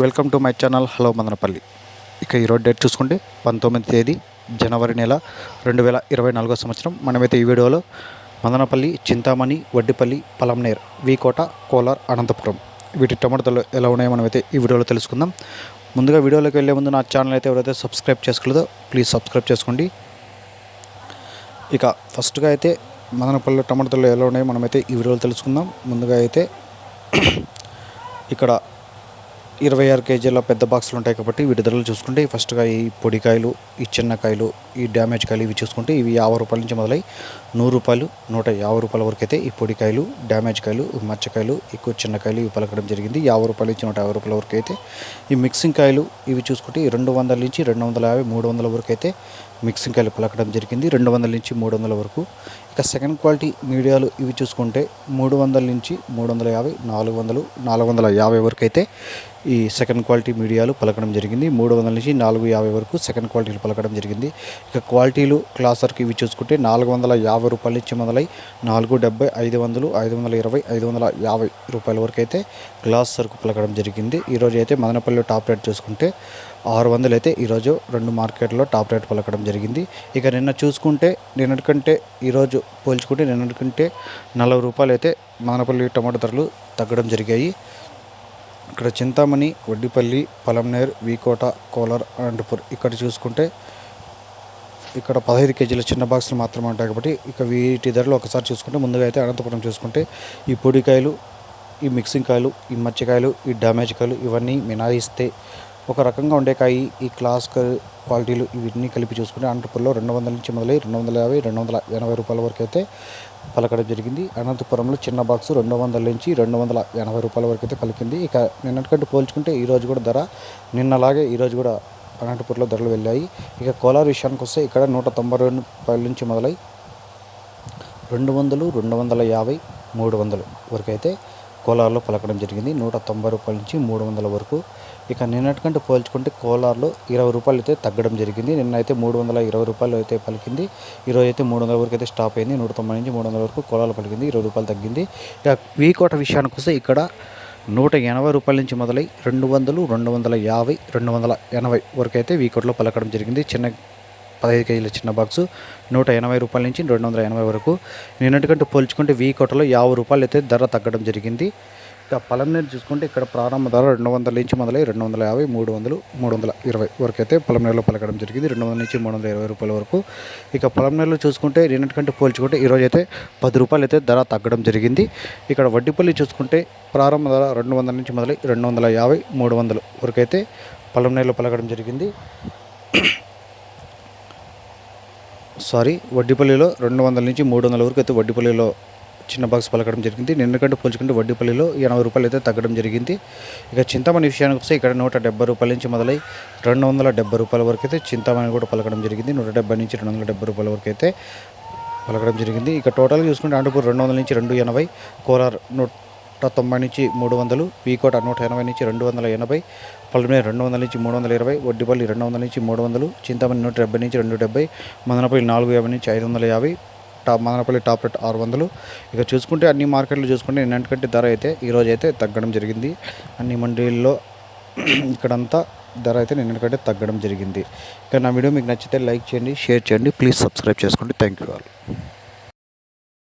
Welcome to my channel. Hello Madanapalle. ఇక ఈరోజు date చూసుకుంటే పంతొమ్మిది తేదీ జనవరి నెల రెండు వేల ఇరవై నాలుగో సంవత్సరం. మనమైతే ఈ వీడియోలో మదనపల్లి చింతామణి వడ్డిపల్లి పలంనేర్ వీకోట కోలార్ అనంతపురం వీటి టమాటాలు ఎలా ఉన్నాయో మనమైతే ఈ వీడియోలో తెలుసుకుందాం. ముందుగా వీడియోలోకి వెళ్ళే ముందు నా ఛానల్ అయితే ఎవరైతే సబ్స్క్రైబ్ చేసుకోలేదో ప్లీజ్ సబ్స్క్రైబ్ చేసుకోండి. ఇక ఫస్ట్గా అయితే మదనపల్లి టమాటాలు ఎలా ఉన్నాయో మనమైతే ఈ వీడియోలో తెలుసుకుందాం. ముందుగా అయితే ఇక్కడ ఇరవై ఆరు కేజీల పెద్ద బాక్సులు ఉంటాయి కాబట్టి వీటి ధరలు చూసుకుంటే ఫస్ట్గా ఈ పొడికాయలు ఈ చిన్న కాయలు ఈ డ్యామేజ్ కాయలు ఇవి చూసుకుంటే ఇవి యాభై రూపాయల నుంచి మొదలై నూరు రూపాయలు నూట యాభై రూపాయల వరకు అయితే ఈ పొడికాయలు డ్యామేజ్ కాయలు ఈ మచ్చకాయలు ఎక్కువ చిన్న కాయలు ఇవి పలకడం జరిగింది. యాభై రూపాయల నుంచి నూట యాభై రూపాయల వరకు అయితే ఈ మిక్సింగ్ కాయలు ఇవి చూసుకుంటే రెండు వందల నుంచి రెండు వందల యాభై మూడు వందల వరకు అయితే మిక్సింగ్ కాయలు పలకడం జరిగింది. రెండు వందల నుంచి మూడు వందల వరకు ఇక సెకండ్ క్వాలిటీ మీడియాలు ఇవి చూసుకుంటే మూడు వందల నుంచి మూడు వందల యాభై నాలుగు వందలు నాలుగు వందల యాభై వరకు అయితే ఈ సెకండ్ క్వాలిటీ మీడియాలు పలకడం జరిగింది. మూడు వందల నుంచి నాలుగు యాభై వరకు సెకండ్ క్వాలిటీలు పలకడం జరిగింది. ఇక క్వాలిటీలు క్లాసర్కి ఇవి చూసుకుంటే నాలుగు వందల యాభై రూపాయల నుంచి మొదలై నాలుగు డెబ్బై ఐదు వందలు ఐదు వందల ఇరవై ఐదు వందల యాభై రూపాయల వరకు అయితే గ్లాస్ సరుకు పలకడం జరిగింది. ఈరోజు అయితే మదనపల్లి టాప్ రేట్ చూసుకుంటే ఆరు వందలు అయితే ఈరోజు రెండు మార్కెట్లో టాప్ రేట్ పలకడం జరిగింది. ఇక నిన్న చూసుకుంటే నిన్నటి కంటే ఈరోజు పోల్చుకుంటే నిన్నటి కంటే నలభై రూపాయలు అయితే మానపల్లి టమాటో ధరలు తగ్గడం జరిగాయి. ఇక్కడ చింతామణి వడ్డిపల్లి పలంనేర్ వీకోట కోలార్ అనంతపూర్ ఇక్కడ చూసుకుంటే ఇక్కడ పదహైదు కేజీల చిన్న బాక్సులు మాత్రమే ఉంటాయి కాబట్టి ఇక వీటి ధరలు ఒకసారి చూసుకుంటే ముందుగా అయితే అనంతపురం చూసుకుంటే ఈ పొడికాయలు ఈ మిక్సింగ్ కాయలు ఈ మత్స్యకాయలు ఈ డ్యామేజ్ కాయలు ఇవన్నీ మినాయిస్తే ఒక రకంగా ఉండే కాయ ఈ క్లాస్ క్వాలిటీలు ఇవన్నీ కలిపి చూసుకుంటే అనంతపురంలో రెండు వందల నుంచి మొదలై రెండు వందల యాభై రెండు వందల ఎనభై రూపాయల వరకు అయితే పలకడం జరిగింది. అనంతపురంలో చిన్న బాక్స్ రెండు వందల నుంచి రెండు వందల ఎనభై రూపాయల వరకు అయితే పలికింది. ఇక నిన్నటికంటే పోల్చుకుంటే ఈరోజు కూడా ధర నిన్నలాగే ఈరోజు కూడా అనంతపురంలో ధరలు వెళ్ళాయి. ఇక కోలార్ విషయానికి వస్తే ఇక్కడ నూట తొంభై రెండు రూపాయల నుంచి మొదలై రెండు వందలు రెండు వందల యాభై మూడు వందలు వరకు అయితే కోలార్లో పలకడం జరిగింది. నూట తొంభై రూపాయల నుంచి మూడు వందల వరకు. ఇక నిన్నటికంటే పోల్చుకుంటే కోలార్లో ఇరవై రూపాయలు అయితే తగ్గడం జరిగింది. నిన్న అయితే మూడు వందల ఇరవై రూపాయలు అయితే పలికింది. ఈరోజు అయితే మూడు వందల వరకు అయితే స్టాప్ అయింది. నూట తొంభై నుంచి మూడు వందల వరకు కోలాలు పలికింది. ఇరవై రూపాయలు తగ్గింది. ఇక వీకోట విషయానికి వస్తే ఇక్కడ నూట ఎనభై రూపాయల నుంచి మొదలై రెండు వందలు రెండు వందల యాభై రెండు వందల ఎనభై వరకు అయితే వీకోట్లో పలకడం జరిగింది. చిన్న పదహైదు కేజీల చిన్న బాక్సు నూట ఎనభై రూపాయల నుంచి రెండు వందల ఎనభై వరకు. నిన్నటికంటే పోల్చుకుంటే వీ కోటలో యాభై రూపాయలు అయితే ధర తగ్గడం జరిగింది. ఇక పలంనేరు చూసుకుంటే ఇక్కడ ప్రారంభ ధర రెండు వందల నుంచి మొదలై రెండు వందల యాభై మూడు వందలు మూడు వందల ఇరవై వరకు అయితే పొలంనేరులో పలకడం జరిగింది. రెండు వందల నుంచి మూడు వందల ఇరవై రూపాయల వరకు. ఇక పొలంనేరులో చూసుకుంటే నిన్నటికంటే పోల్చుకుంటే ఈరోజు అయితే పది రూపాయలు అయితే ధర తగ్గడం జరిగింది. ఇక్కడ వడ్డీపల్లి చూసుకుంటే ప్రారంభ ధర రెండు వందల నుంచి మొదలై రెండు వందల యాభై మూడు వందలు వరకు అయితే పొలంనేరులో పలకడం జరిగింది. సారీ వడ్డీపల్లిలో రెండు వందల నుంచి మూడు వందల వరకు అయితే వడ్డీపల్లిలో చిన్న బాక్స్ పలకడం జరిగింది. నిన్నకంటే పోల్చుకుంటే వడ్డీపల్లిలో ఎనభై రూపాయలు అయితే తగ్గడం జరిగింది. ఇక చింతామణి విషయానికి వస్తే ఇక్కడ నూట డెబ్బై రూపాయల నుంచి మొదలై రెండు వందల డెబ్బై రూపాయల వరకు అయితే చింతామణి కూడా పలకడం జరిగింది. నూట డెబ్బై నుంచి రెండు వందల డెబ్బై రూపాయల వరకు అయితే పలకడం జరిగింది. ఇక టోటల్గా చూసుకుంటే అనంతపూర్ రెండు వందల నుంచి రెండు ఎనభై కోలార్ నూట తొంభై నుంచి మూడు వందలు వీకోట నూట ఎనభై నుంచి రెండు వందల ఎనభై పల్మేరు రెండు వందల నుంచి మూడు వందల ఇరవై వడ్డిపల్లి రెండు వందల నుంచి మూడు వందలు చింతమని నూట డెబ్బై నుంచి రెండు డెబ్బై మదనపల్లి నాలుగు యాభై నుంచి ఐదు వందల యాభై టాప్ మదనపల్లి టాప్ రేట్ ఆరు వందలు. ఇక చూసుకుంటే అన్ని మార్కెట్లు చూసుకుంటే నిన్నటికంటే ధర అయితే ఈరోజు అయితే తగ్గడం జరిగింది. అన్ని మండీల్లో ఇక్కడంతా ధర అయితే నిన్నటికంటే తగ్గడం జరిగింది. ఇక నా వీడియో మీకు నచ్చితే లైక్ చేయండి షేర్ చేయండి ప్లీజ్ సబ్స్క్రైబ్ చేసుకోండి. Thank you all.